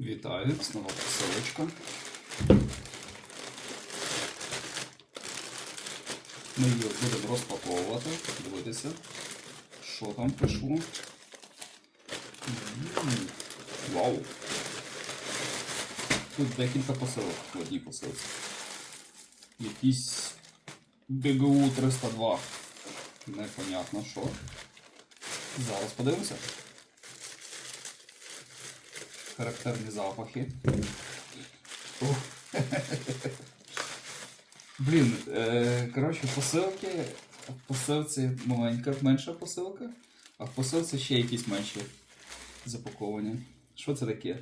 Вітаю, знову посилочка. Ми її будемо розпаковувати, дивитися, що там пишу. Вау! Тут декілька посилок в одній посилці. Якийсь ДГУ 302. Непонятно що. Зараз подивимося. Характерні запахи. Ух. Блін, е, коротше, посилки. В посилці маленька, менша посилка, а в посилці ще якісь менші запаковані. Що це таке?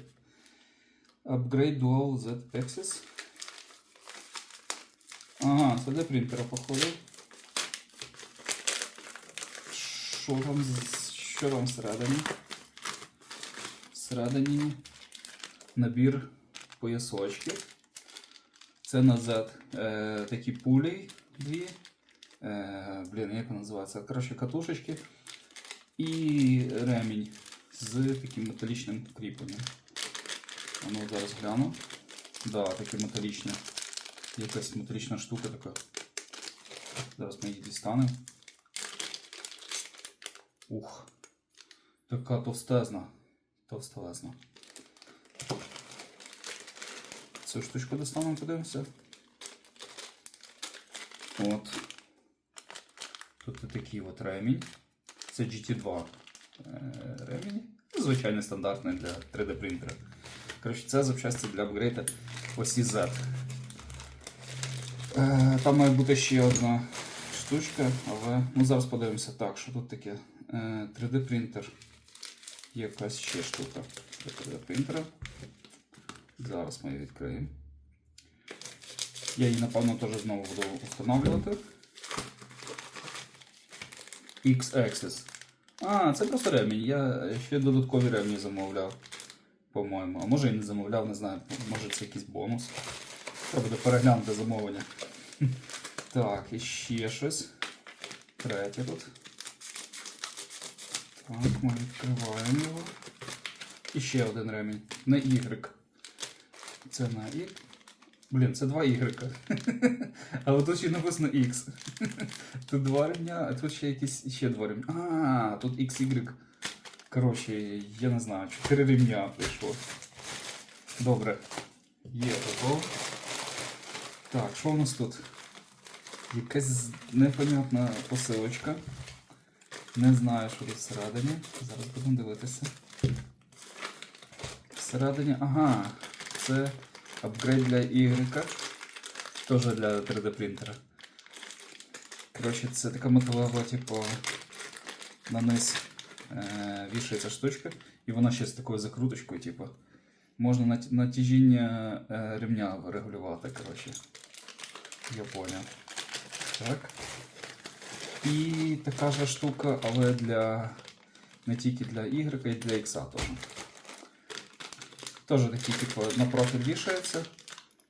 Upgrade Dual Z Pexis. Ага, це для принтера, походу. Що там, що там всередині? Всередині набір поясочків. Це на Z е, такі пулі дві. Е, блін, як вона називається? Коротше, катушечки. І ремінь з таким металічним кріпленням. А ну зараз гляну. Да, таке металічне. Якась металічна штука така. Зараз ми її дістанемо. Ух. Така товстезна. Товстелезна. Цю штучку достанемо, подивимося. От. Тут такий от ремінь. Це GT2 е, ремінь. Звичайний стандартний для 3D принтера. Коротше, це запчасті для апгрейда осі Z. Е, Там має бути ще одна штучка, але ну, зараз подивимося. Так, що тут таке? Е, 3D принтер. Якась ще штука 3D принтера. Зараз ми її відкриємо. Я її, напевно, теж знову буду встановлювати. X-Axis. А, це просто ремінь. Я ще додаткові ремні замовляв, по-моєму. А може і не замовляв, не знаю. Може це якийсь бонус. Треба буде переглянути замовлення. Так, і ще щось. Третє тут. Так, ми відкриваємо його. І ще один ремінь. На Y. Це на Y. Блін, це два Y. Але тут ще написано X. Тут два ремня, а тут ще якісь ще два ремня. А, тут XY. Коротше, я не знаю, чотири ремня прийшло. Добре. Є готово. Так, що у нас тут? Якась непонятна посилочка. Не знаю, що тут всередині. Зараз будемо дивитися. Всередині. Ага, це апгрейд для Y. Теж для 3D принтера. Коротше, це така металева, типу, на низ е, вішається штучка, і вона ще з такою закруточкою, типу. Можна натяжіння е, ремня регулювати, коротше. Я понял. Так. І така ж штука, але для не тільки для Y, а й для X теж. Теж такий, типу, на профіль вішається.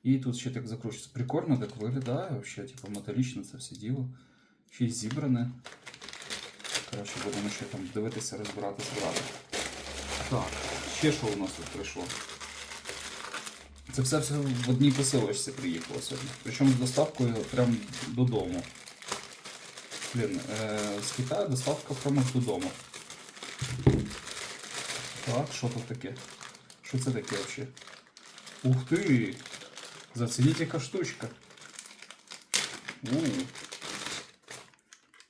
І тут ще так закручується. Прикольно так виглядає, вообще, типу, металічне це все діло. Ще й зібране. Коротше, будемо ще там дивитися, розбирати, збирати. Так, ще що у нас тут прийшло? Це все в одній посилочці приїхало сьогодні. Причому з доставкою прямо додому. Блін, е, з Китаю доставка прямо додому. Так, що тут таке? Що це таке взагалі? Ух ти! Зацініть яка штучка. У.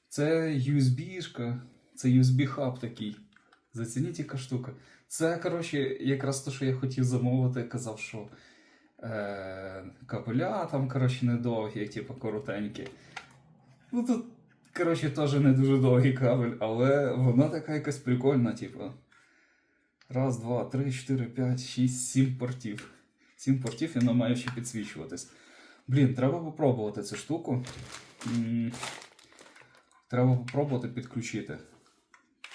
Це USB-шка. Це USB-хаб такий. Зацініть яка штука. Це, коротше, якраз те, що я хотів замовити, казав, що е, кабеля там, коротше, недовгі, типу коротенькі. Ну тут, коротше, теж не дуже довгий кабель, але вона така якась прикольна, типу. Раз, два, три, чотири, п'ять, шість, сім портів. Сім портів і вона має ще підсвічуватись. Блін, треба попробувати цю штуку. Треба попробувати підключити.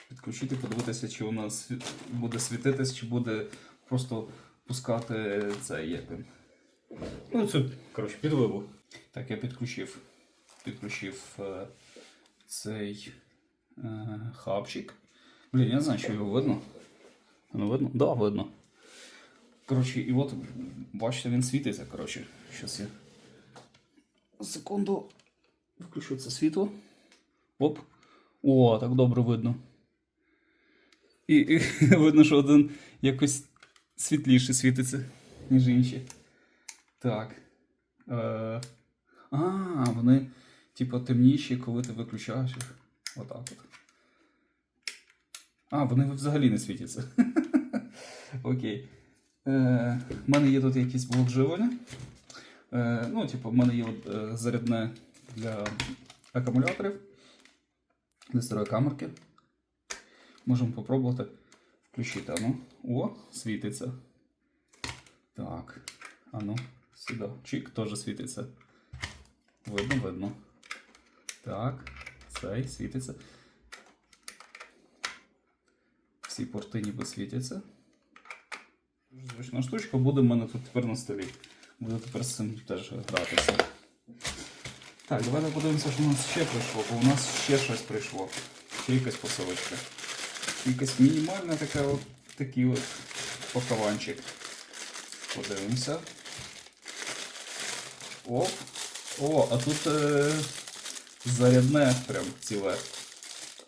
Підключити, подивитися, чи вона буде світитись, чи буде просто пускати цей як. Ну, це, коротше, під. Так, я підключив. Підключив е, цей е, хабчик. Блін, я не знаю, що його видно. Воно видно? Да, видно. Коротше, і от, бачите, він світиться. Коротше, щас я. Секунду. Включу це світло. Оп. О, так добре видно. І, і видно, що один якось світліше світиться, ніж інші. Так. Е, а, вони, типу, темніші, коли ти виключаєш їх. Отак от. А, вони взагалі не світяться. Окей. Е, в мене є тут якийсь блок. Е, ну, типу, в мене є от, е, зарядне для акумуляторів, для старої камерки. Можемо попробувати включити. Ану. О, світиться. Так. Ану, сюди. Чик теж світиться. Видно, видно. Так. Цей світиться. Всі порти ніби світяться. Звична штучка буде в мене тут тепер на столі. Буду тепер з цим теж гратися. Так, давайте подивимося, що у нас ще прийшло, бо у нас ще щось прийшло. Ще якась посилочка. Якась мінімальна така от, такий от пакованчик. Подивимося. Оп. О, а тут е, зарядне прям ціле.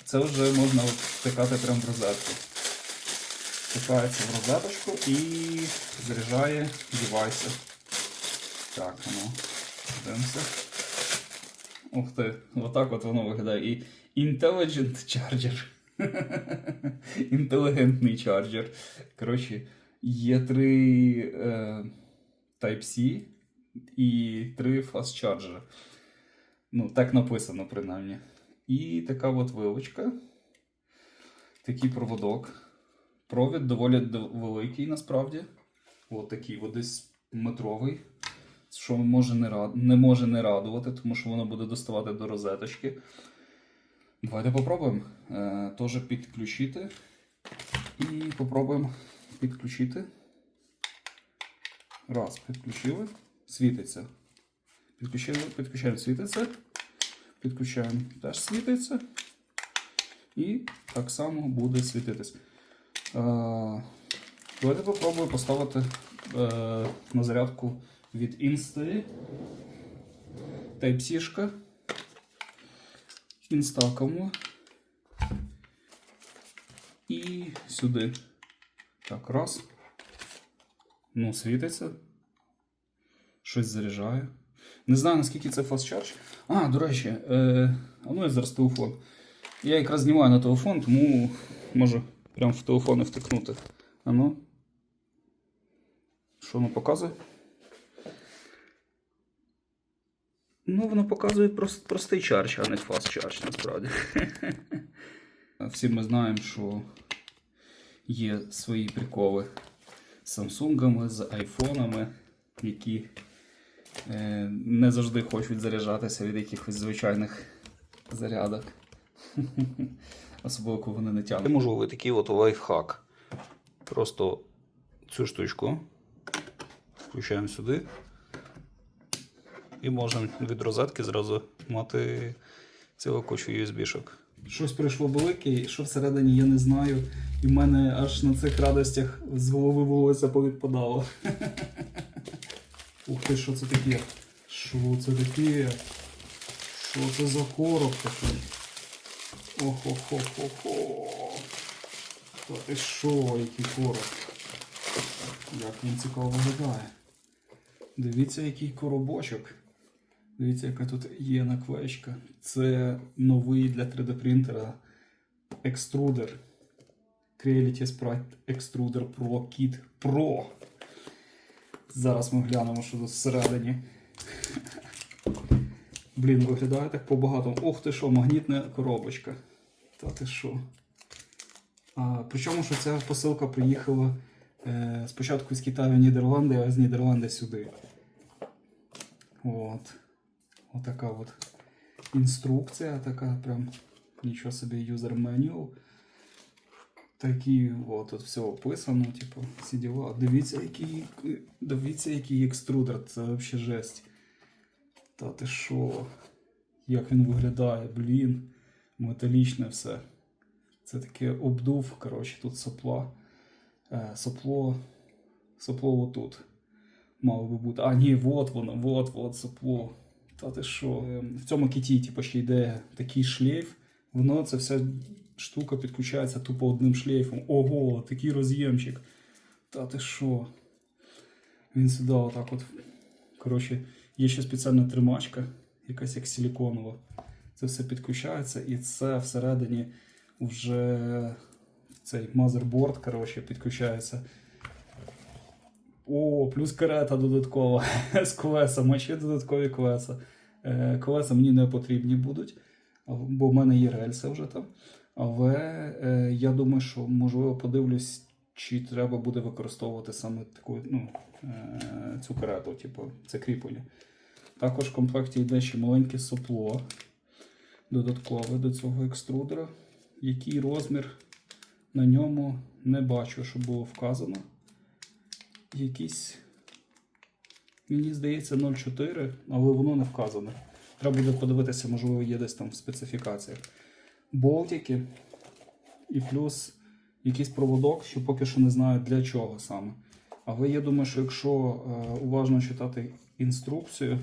Це вже можна втикати прям в розетку. Втикається в розеточку і заряджає девайси. Так, ну, дивимося. Ух ти, отак от воно виглядає. І Intelligent Charger. Інтелігентний чарджер. Коротше, є три е, Type-C і три Charger. Ну, так написано, принаймні. І така от вилочка. Такий проводок. Провід доволі великий насправді. От такий от десь метровий. Що може не, рад... не може не радувати, тому що воно буде доставати до розеточки. Давайте попробуємо е, теж підключити. І попробуємо підключити. Раз, підключили. Світиться. Підключили, підключаємо, світиться. Підключаємо, теж світиться. І так само буде світитись. Е, давайте попробую поставити е, на зарядку від Insta. Type-C. Інстакому. І сюди. Так, раз. Ну, світиться. Щось заряджає. Не знаю, наскільки це fast charge. А, до речі, е, ну я зараз телефон. Я якраз знімаю на телефон, тому можу прямо в телефон і втикнути. А ну. Що воно показує? Ну, воно показує прост, простий чардж, а не fast charge, насправді. Всі ми знаємо, що є свої приколи з Samsung, з айфонами, які не завжди хочуть заряджатися від якихось звичайних зарядок. Особливо, коли вони не тягнуть. Можу ви такий от лайфхак. Просто цю штучку включаємо сюди. І можемо від розетки зразу мати цілу кучу USB-шок. Щось прийшло велике, що всередині я не знаю. І в мене аж на цих радостях з голови волосся повідпадало. Ух ти, що це таке? Що це таке? Що це за короб такий? Охо-хо-хо-хо. Та ти що, який короб? Як він цікаво виглядає. Дивіться, який коробочок. Дивіться, яка тут є наклеєчка. Це новий для 3D принтера екструдер. Creality Sprite Extruder Pro Kit Pro. Зараз ми глянемо, що тут всередині. Блін, виглядає так по-багатому. Ох ти що, магнітна коробочка. Та ти що? Причому, що ця посилка приїхала е, спочатку з Китаю в Нідерланди, а з Нідерланди сюди. От. Отака от інструкція, така прям нічого собі юзер меню. Такі, от тут все описано, типу, всі діла. Дивіться, який, дивіться, який екструдер, це взагалі жесть. Та ти що? Як він виглядає, блін. Металічне все. Це таке обдув, коротше, тут сопла. Е, сопло Сопло отут. Мало би бути. А, ні, вот воно, вот, вот сопло. Та ти що? Ем, В цьому кіті, типу, ще йде такий шлейф. Воно ця вся штука підключається тупо одним шлейфом. Ого, такий роз'ємчик. Та ти що? Він сюди отак от. Коротше, є ще спеціальна тримачка, якась як силіконова. Це все підключається, і це всередині вже цей мазерборд, коротше, підключається. О, плюс карета додаткова з колесами, ще додаткові колеса. Е, Колеса мені не потрібні будуть, бо в мене є рельси вже там. Але е, я думаю, що можливо подивлюсь, чи треба буде використовувати саме таку ну, е, цю карету, типу, це кріплення. Також в комплекті йде ще маленьке сопло додаткове до цього екструдера. Який розмір на ньому не бачу, що було вказано. Якийсь, мені здається, 0,4, але воно не вказане. Треба буде подивитися, можливо, є десь там в специфікаціях. Болтики і плюс якийсь проводок, що поки що не знаю для чого саме. Але я думаю, що якщо е, уважно читати інструкцію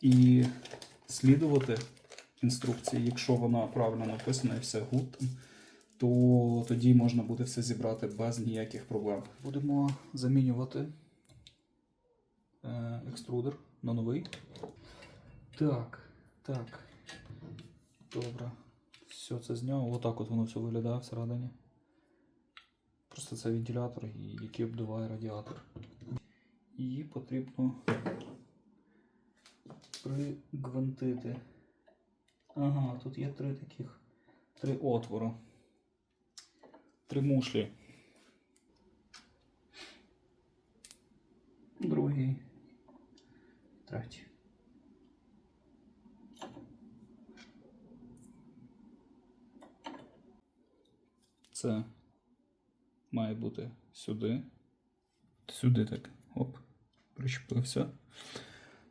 і слідувати інструкції, якщо вона правильно написана і все гуд, то тоді можна буде все зібрати без ніяких проблем. Будемо замінювати е, екструдер на новий. Так, так. Добре. Все це зняв. Отак от воно все виглядає всередині. Просто це вентилятор, який обдуває радіатор. Її потрібно пригвинтити. Ага, тут є три таких. Три отвори. Три мушлі. Другий. Третій. Це має бути сюди. Сюди так. Оп. Причепився.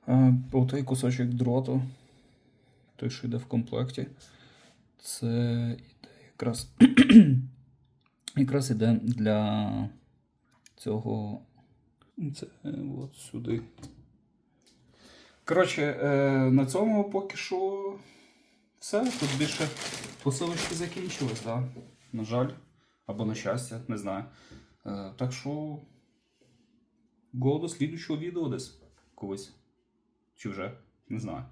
А, Отей кусочок дроту. Той, що йде в комплекті. Це іде якраз. якраз іде для цього. Це от сюди. Коротше, е, на цьому поки що все. Тут більше посилочки закінчились, так? Да? На жаль. Або на щастя, не знаю. Е, так що. Го до слідучого відео десь колись. Чи вже? Не знаю.